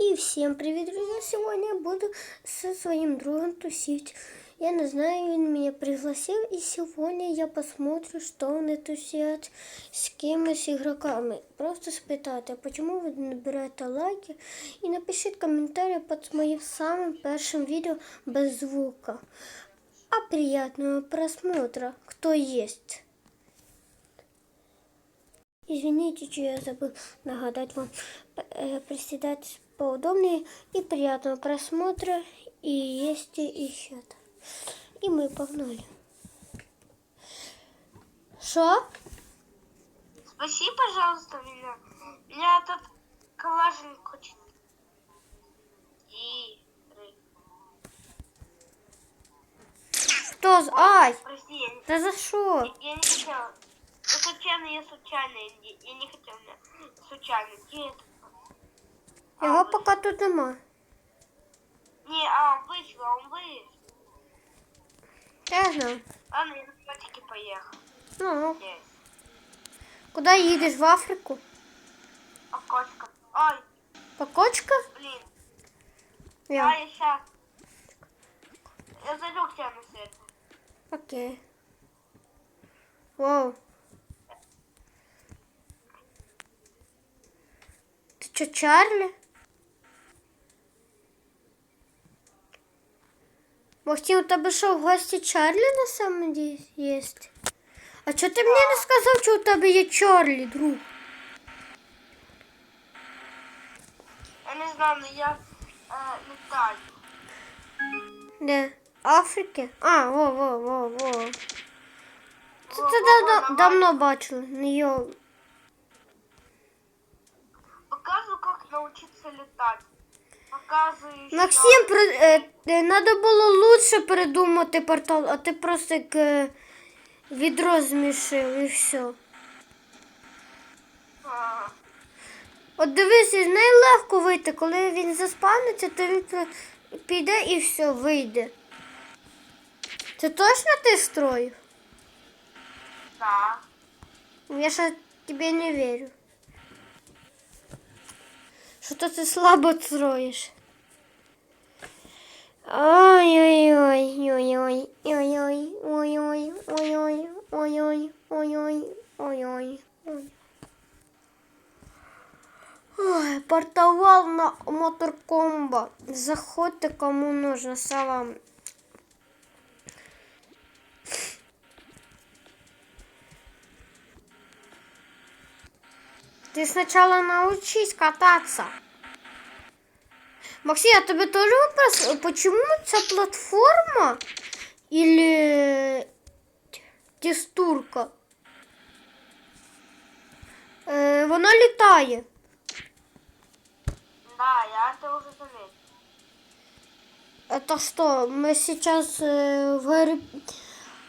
И всем привет, друзья! Сегодня я буду со своим другом тусить. Я не знаю, он меня пригласил, и сегодня я посмотрю, что он тусит с кем-то игроками. Просто спитайте, почему вы набираете лайки, и напишите комментарий под моим самым первым видео без звука. А приятного просмотра, кто есть. Извините, что я забыл нагадать вам э, приседать поудобнее и приятного просмотра и есть еще. И мы погнали. Что? Спаси, пожалуйста, меня. Меня тут калашник хочет. Игры. Что? з- Ай! Прости, я не, Да за что? я не хотела. Я случайно, я случайно. Я, я не хотела. Я случайно. Где это? Його пока тут нема. Не, а он вийшов, а он вийшов. Я знаю. Ладно, я на тільки поехал. Ну. ну. Десь. Куда едешь? В Африку? А, По кочкам. Ой. По кочкам? Блин. Я. А, я сейчас. Я зайду к тебе на свет. Окей. Вау. Ты чё, Чарли? Максим, у тебе що, в гості Чарлі на самом деле є? А чого ти мені не сказав, що у тебе є Чарлі, друг? Я не знаю, но я э, летаю. Де? Африки? А, во, во, во, во. Це Во, ти во, давно, во, давно бачили. Ну, йо. Показываю, как научиться летать. Еще... Максим, при, е, е, надо було лучше придумати портал, а ти просто як е, відро змішив і все. А, От дивись, з неї легко вийти. Коли він заспавниться, то він піде і все, вийде. Це точно ти строїв? да. Я ще тобі не вірю. Що то ти слабо строїш. Ой-ой-ой, ой-ой, ой-ой, ой-ой, ой-ой, ой-ой, ой-ой, ой-ой, ой. Ой, портовал на моторкомбо. Заходьте, кому нужно, салам. Ты сначала научись кататься. Максим, а тебе тоже вопрос, почему эта платформа или тестурка? Е, вона літає. Да, я это уже заметил. Это что, мы сейчас э, в, Гарри,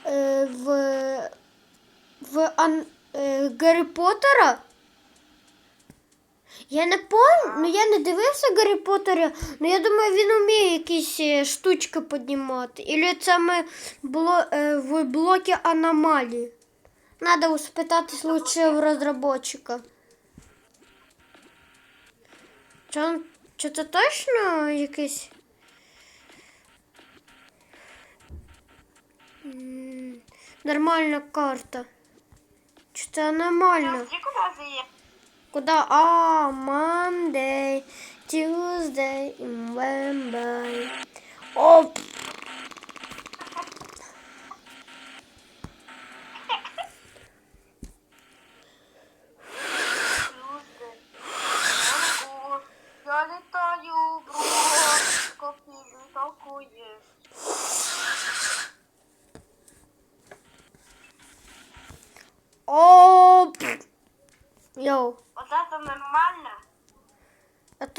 э, в, в Ан- э, Гаррі Поттера? Я не пам'ятаю, ну я не дивився Гаррі Поттера, ну я думаю, він вміє якісь е, штучки піднімати. Ілі це ми було е, в блокі аномалії. Надо спитатись лучше в розробника. Чи, чи це точно якийсь? Нормальна карта. Чи це нормально? Good on Monday, Tuesday, November. Oh.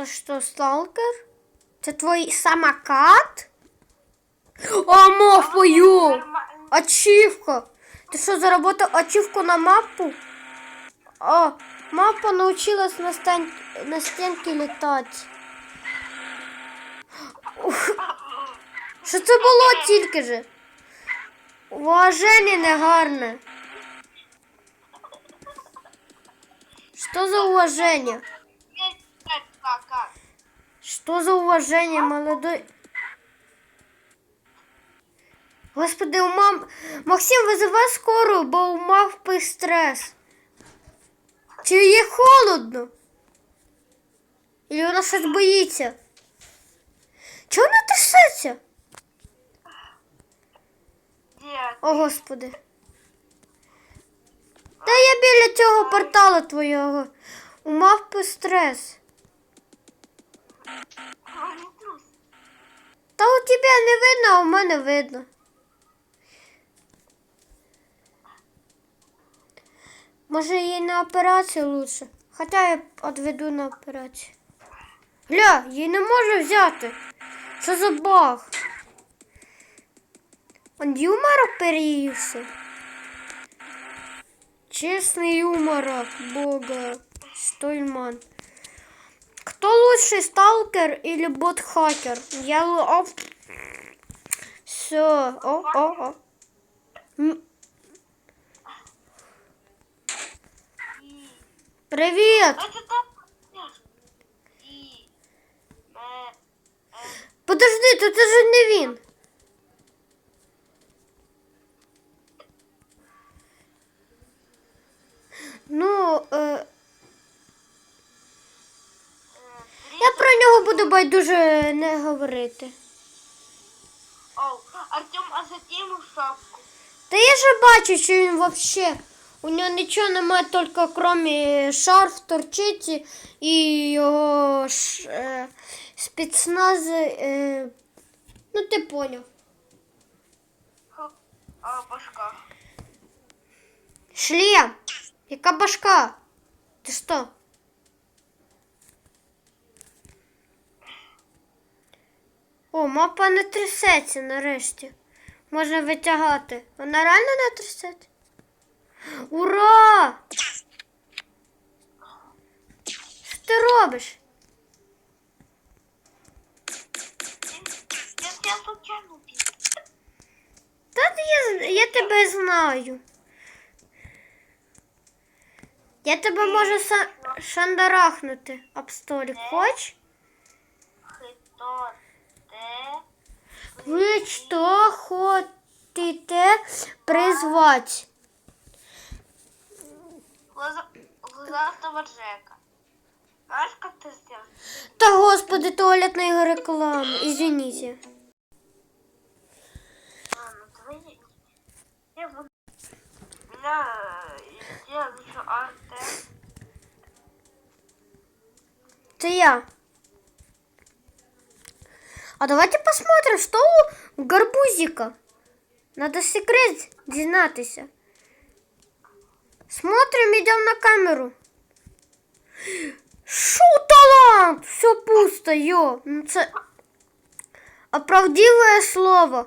Это что, сталкер? Це твій самокат? О, мовпою! Нормально. Ачівка! Ти що, заработав ачівку на мапу? О, мапа научилась на, стен... на стінки літати. Ух. Що це було тільки же? Уваження негарне. Що за уваження? Что за уважение, молодой? Господи, у мам... Максим, визивай скорую, бо у мавпи стрес. Чи їй холодно? Или вона щось боїться? Чого вона трясеться? О, господи. Та я біля цього портала твого. У мавпи стрес. Та у тебе не видно, а у мене видно. Може їй на операцію лучше. Хоча я відведу на операцію. Гля, її не можу взяти. Що за баг? Он юморок переївся. Чесний юморок, бога. Штольман. Кто лучший, сталкер или бот-хакер? Я... Оп. Все. О, о, о. И... Э, э, Подожди, то це ж не він. Ну, е, про нього буду байдуже не говорити. Оу, Артем, а затем шапку. Та я же бачу, що він вообще. У нього нічого немає, тільки крім шарф торчить і його ш, е, спецназ. Е, ну ти поняв. А, башка. Шлем! Яка башка? Ти що? О, мапа не трясеться нарешті. Можна витягати. Вона реально не трясеться? Ура! Що ти робиш? Та я, я тебе знаю. Я тебе можу са- шандарахнути об столик. Хоч? Хто Ви що хочете призвати? Глаза... Джека. Знаешь, как ты сделал? Та господи, туалетная реклама. Извините. Ну твои... Я А давайте посмотрим, что у гарбузика. Надо секрет дізнатися. Смотрим, идем на камеру. Шо талант? Все пусто, йо. Ну це оправдивое слово.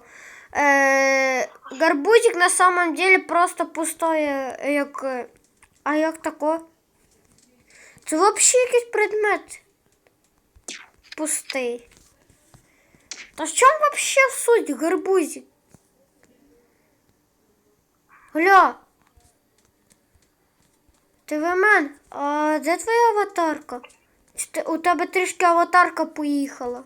Е, гарбузик на самом деле просто пустое, як. е, А як тако? Це взагалі якийсь предмет. Пустий. Та в чому вообще суть гарбузик? Гля. Ти мен, а де твоя аватарка? Чи ти- у тебе трішки аватарка поїхала.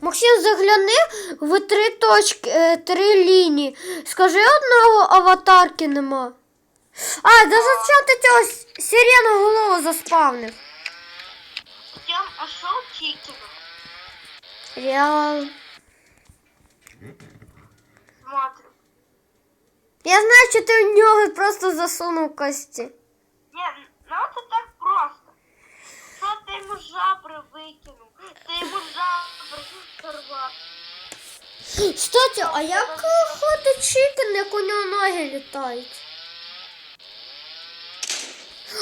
Максим, загляни в три точки, е, три лінії. Скажи одного аватарки нема. А, да зачем ти цього сирену голову заспавнив? А шо Чикина? Я... Смотрим. Я знаю, що ти в нього просто засунув кості. Не, ну это так просто. Что ты ему жабры выкинул? Ты ему жабры сорвал. Кстати, а як е, ходить чикен, як у нього ноги літають?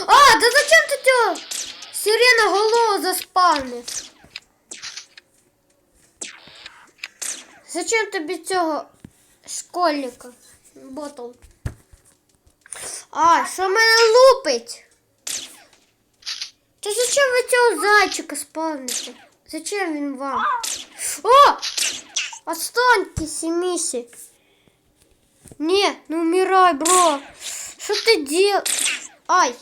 А, да зачем ти цього сирена голову заспавнив? Зачем тобі цього школьника? Ботл. А, що мене лупить? Та зачем ви цього зайчика спавните? Зачем він вам? О! Отстаньте, Семиси. Не, ну умирай, бро. Що ти діл? Ай!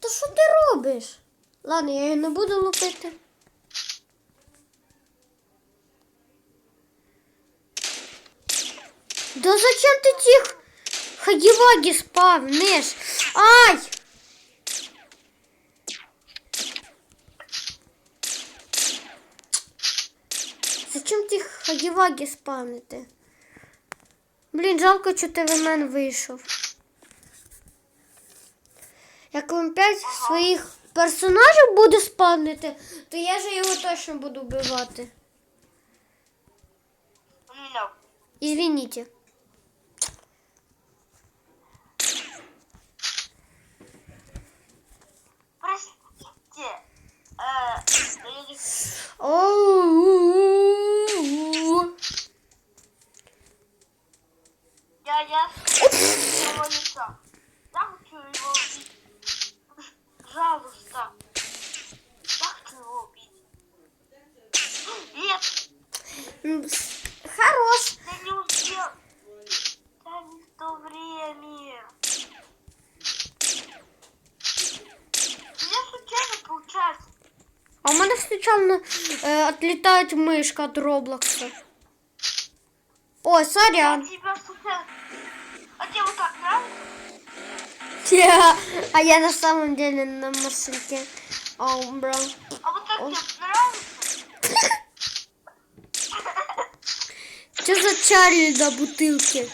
Та що ти робиш? Ладно, я її не буду лупити. Да зачем ты тих хагівагі спавниш? Ай! Зачем ти хагівагі спавнити? Блін, жалко, що ти в мене вийшов. Як він п'ять своїх персонажів буде спавнити, то я же його точно буду вбивати. Ну, Извините. Oo. Gel gel. Пожалуйста. Как ты его убить? Нет. случайно е, отлітає мишка від Роблокса. Ой, Я сорян. тебя случайно. А тебе вот так нравится? Тя, А я на самом деле на машинке. Ау, бро. А вот так Ой. тебе нравится? Что за Чарлі до бутилки?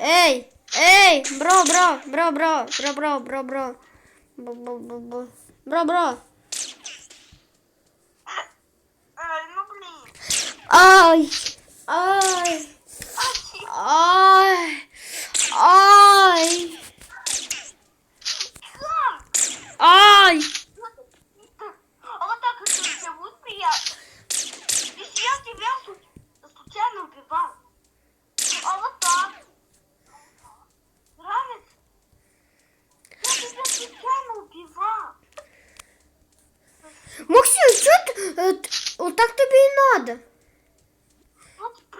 Ей, ей, бро, бро, бро, бро, бро, бро, бро, бро. Бо, бо, бо, бо. Бро, бро. Ай, ай, ай, ай, ай. А вот так это тебе будет приятно? Если я тебя су- случайно убивал. А вот так. Нравится? Я тебя случайно убивал. Максим, что ты? э, Вот так тебе и надо.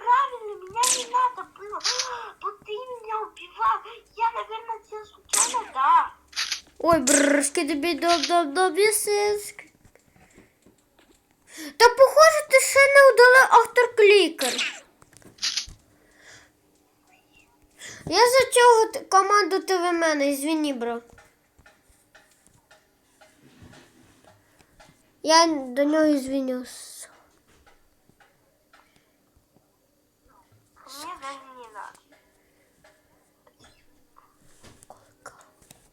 Правильно, меня не надо было. Вот ты меня убивал. Я, наверное, тебя случайно, да. Ой, брршки тобі доб доб сиск. Та похоже, ти ще не удали автоклікер. Я за цього команду ти в мене, извини, бро. Я до нього извинюсь. Мне даже не надо.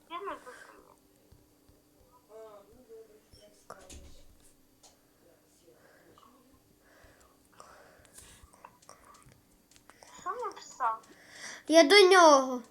Я напишу мне. Что написал? Я до нього.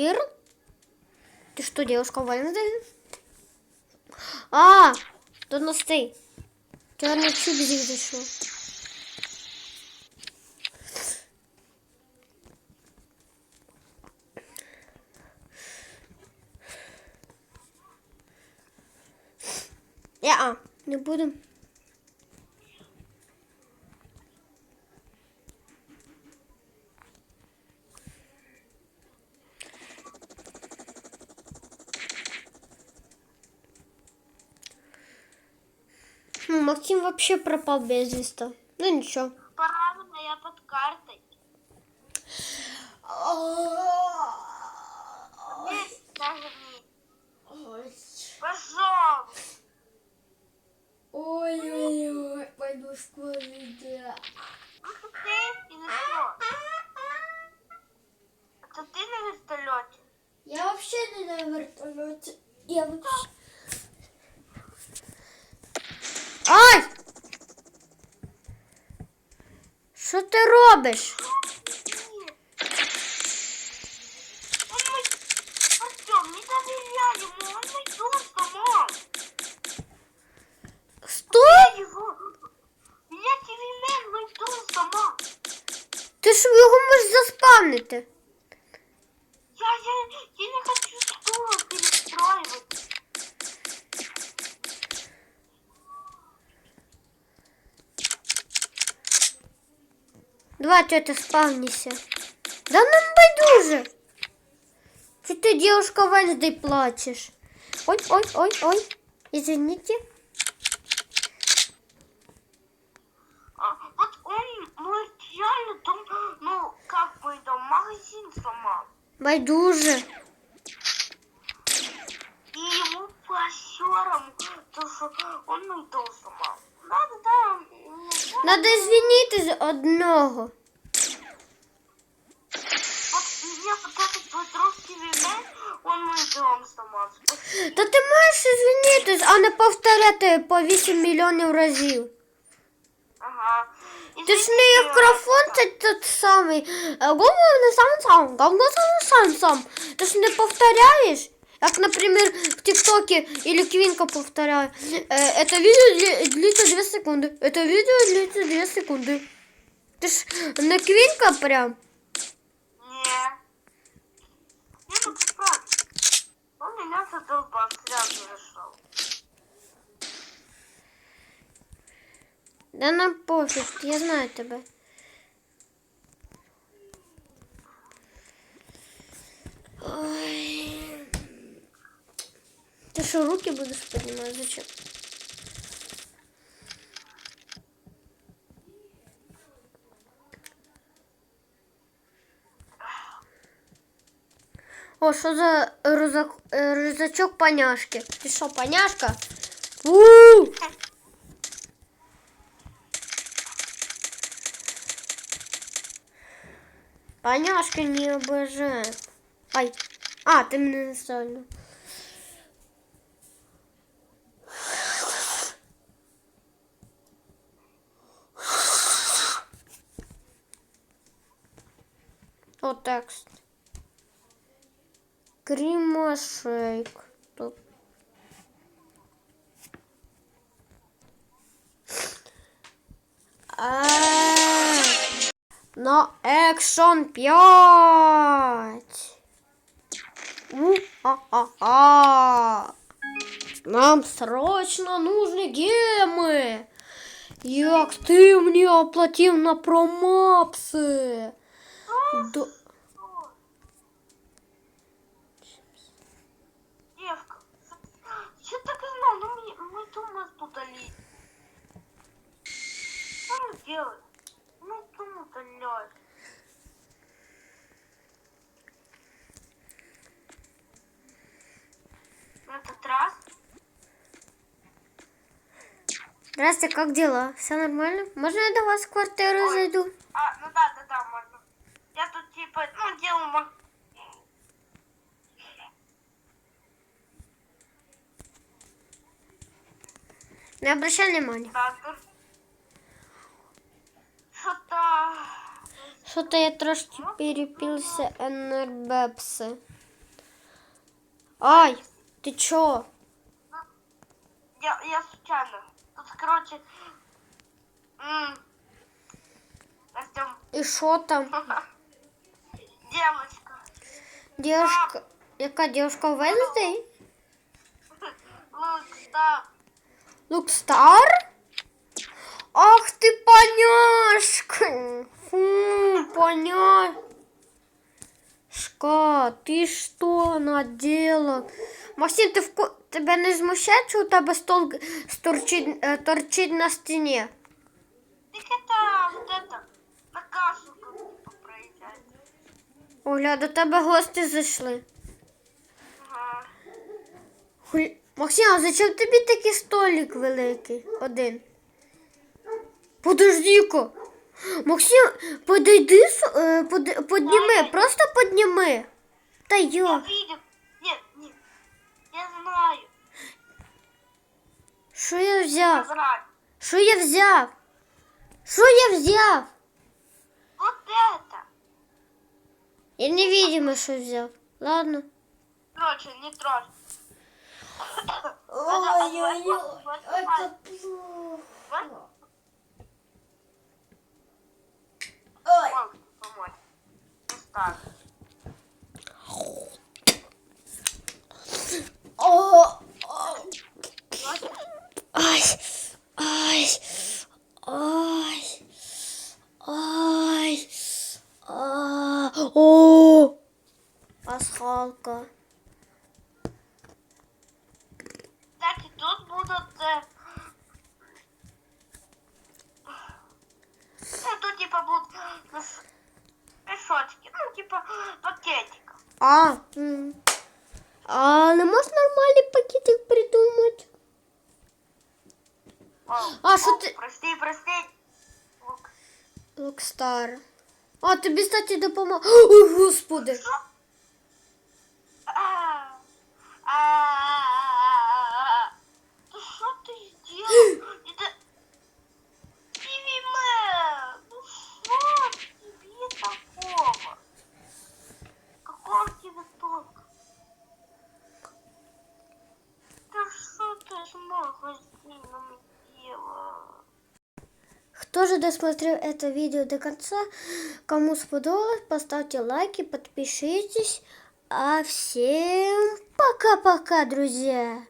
Гирл? Ты что, девушка Вайнсдейн? А, тут нас ты. Черный чудик зашел. Я, не буду. вообще пропал без вести, Ну ничего. Правильно, я под картой. Пожалуйста. Ой-ой-ой, пойду скорее. Да. Ну, это ты и на Это ты на вертолете? Я вообще не на вертолете. Я вообще... Ай! Сломал. ти робиш? Сломал. Ти ж його можеш заспавнити. Давай, тетя, спавнися. Да нам байдуже. Чи ти, девушка, Венздей, плачеш? Ой, ой, ой, ой. Извините. А, вот он мой реально дом, ну, как бы дом, магазин сломал. Байдуже. И ему по то, что он дом сломал. Надо, да, Надо одного. Пытается твой друг он мой дом сломал. Та ти маєш звінітись, а не повторяти по 8 мільйонів разів. Ага. Ти ж не як графон, це тот самий. Е, Гому не сам сам, говно сам сам сам. Ти ж не повторяєш? Як, например, в ТикТоке или Квинка повторяет. Э, это видео дли- длится 2 секунды. Это видео длится 2 секунды. Ты ж не Квинка прям. Не. Не, ты прав. Он меня задолбал, сразу решил. Да нам пофиг, я знаю тебя. Ой. Ты что, руки будешь поднимать? Зачем? О, що за рюкзак, е, рюкзачок паняшки? Ти що, паняшка? у Паняшка не обожает. Ай. А, ты меня не текст. Крім шейк. А. Но экшон пять. А, а, Нам срочно нужны гемы. Як ты мне оплатил на промапсы? Да. Удалить. Что мне делать? Мой дом удалять. В этот раз Здрасте, как дела? Все нормально? Можно я до вас в квартиру Ой. зайду? А, ну да, да, да, можно. Я тут типа, ну, делаю Не обращай внимания. Что-то... Что-то я трошки перепился энербепсы. Ай, ты чё? Я, я случайно. Тут, короче... м, Артем, И шо там? девочка. Девушка... Яка девушка Венздей? Лук, да. Лукстар? Ах ты поняшка! Фу, поняшка, ты что надела? Максим, ты вку... тебя не змущає, що у тебе стол торчить, е, торчить на стіні? Так это, вот это, на кашу как типа проезжать. Оля, до тебе гості зайшли. Ага. Хуль- Максим, а зачем тобі такий столик великий? Один. Подожди-ка. Максим, подойди, е, под, подніми, просто подніми. Та йо. Ні, ні. Я знаю. Що я взяв? Що я взяв? Що я взяв? Вот это. Я невидимо що взяв. Ладно. Короче, не трожь. Ой-ой-ой, это плохо. Ой. Помочь. Ну так. Локстар. А, тобі, кстати, допомог. Ой, господи! досмотрел это видео до конца. Кому сподобалось, поставьте лайки, подпишитесь. А всем пока-пока, друзья!